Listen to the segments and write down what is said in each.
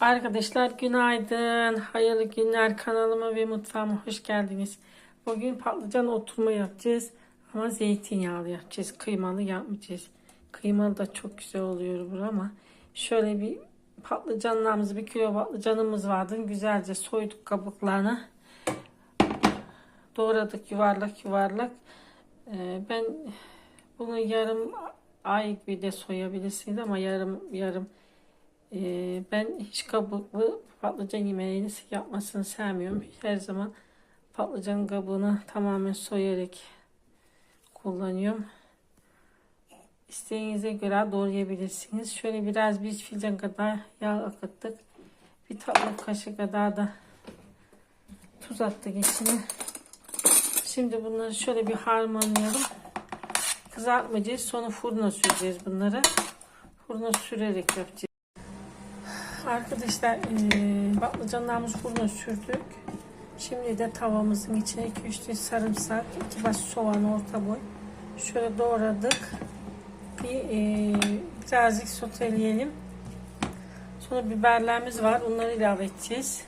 Arkadaşlar günaydın. Hayırlı günler kanalıma ve mutfağıma hoş geldiniz. Bugün patlıcan oturma yapacağız. Ama zeytinyağlı yapacağız. Kıymalı yapmayacağız. Kıymalı da çok güzel oluyor bu ama. Şöyle bir patlıcanlarımız, bir kilo patlıcanımız vardı. Güzelce soyduk kabuklarını. Doğradık yuvarlak yuvarlak. Ee, ben bunu yarım ay bir de soyabilirsiniz ama yarım yarım ee, ben hiç kabuklu patlıcan yemeğini yapmasını sevmiyorum. Her zaman patlıcan kabuğunu tamamen soyarak kullanıyorum. İsteğinize göre doğrayabilirsiniz. Şöyle biraz bir fincan kadar yağ akıttık. Bir tatlı kaşık kadar da tuz attık içine. Şimdi bunları şöyle bir harmanlayalım. Kızartmayacağız. Sonra fırına süreceğiz bunları. Fırına sürerek yapacağız. Arkadaşlar eee patlıcanlarımızı fırına sürdük. Şimdi de tavamızın içine 2-3 diş sarımsak, 2 baş soğan orta boy. Şöyle doğradık. Bir eee birazcık soteleyelim. Sonra biberlerimiz var. Onları ilave edeceğiz.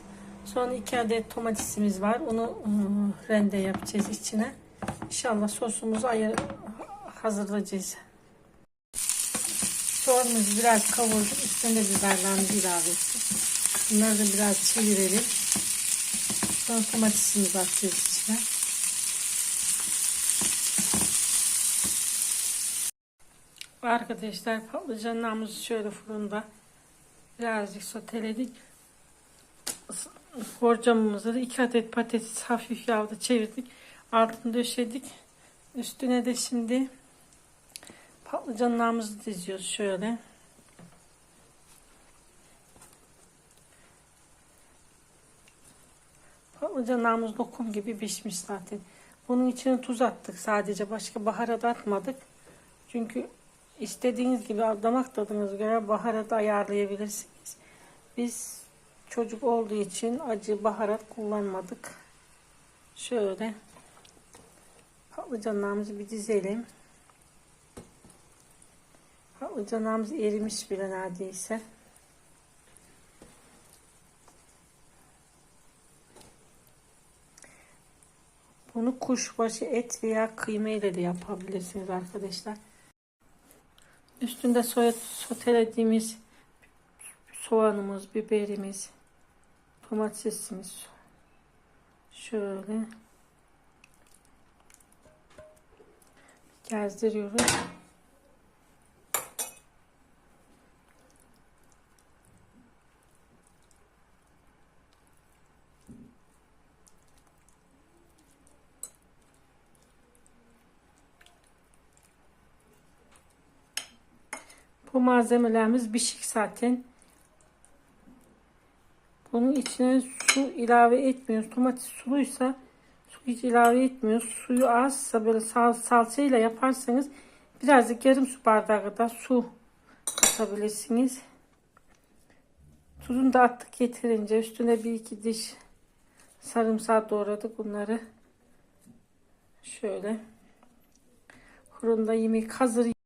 Sonra 2 adet domatesimiz var. Onu eee, rende yapacağız içine. İnşallah sosumuzu ayır, hazırlayacağız. Soğanımızı biraz kavurduk. Üstüne biberlerimizi ilave ettik. Bunları da biraz çevirelim. Sonra domatesimizi atacağız içine. Arkadaşlar patlıcanlarımızı şöyle fırında birazcık soteledik. Borcamımızı da iki adet patates hafif yağda çevirdik. Altını döşedik. Üstüne de şimdi Patlıcanlarımızı diziyoruz şöyle. Patlıcanlarımız lokum gibi pişmiş zaten. Bunun içine tuz attık sadece. Başka baharat atmadık. Çünkü istediğiniz gibi damak tadınıza göre baharat ayarlayabilirsiniz. Biz çocuk olduğu için acı baharat kullanmadık. Şöyle patlıcanlarımızı bir dizelim. Patlıcanlarımız erimiş bile neredeyse. Bunu kuşbaşı et veya kıyma ile de yapabilirsiniz arkadaşlar. Üstünde soya sotelediğimiz soğanımız, biberimiz, domatesimiz şöyle gezdiriyoruz. Bu malzemelerimiz pişik zaten. Bunun içine su ilave etmiyoruz. Domates suluysa su hiç ilave etmiyoruz. Suyu azsa böyle sal, salçayla yaparsanız birazcık yarım su bardağı kadar su katabilirsiniz. Tuzunu da attık yeterince. Üstüne bir iki diş sarımsağı doğradık bunları. Şöyle. Fırında yemek hazır.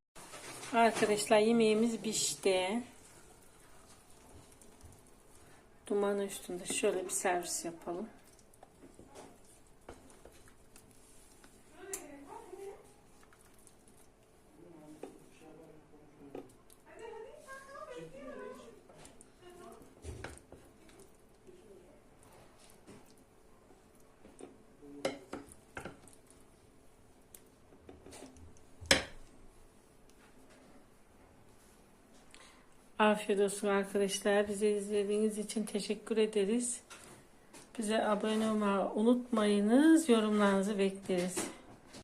Arkadaşlar yemeğimiz pişti. Duman üstünde şöyle bir servis yapalım. Afiyet olsun arkadaşlar. Bizi izlediğiniz için teşekkür ederiz. Bize abone olmayı unutmayınız. Yorumlarınızı bekleriz.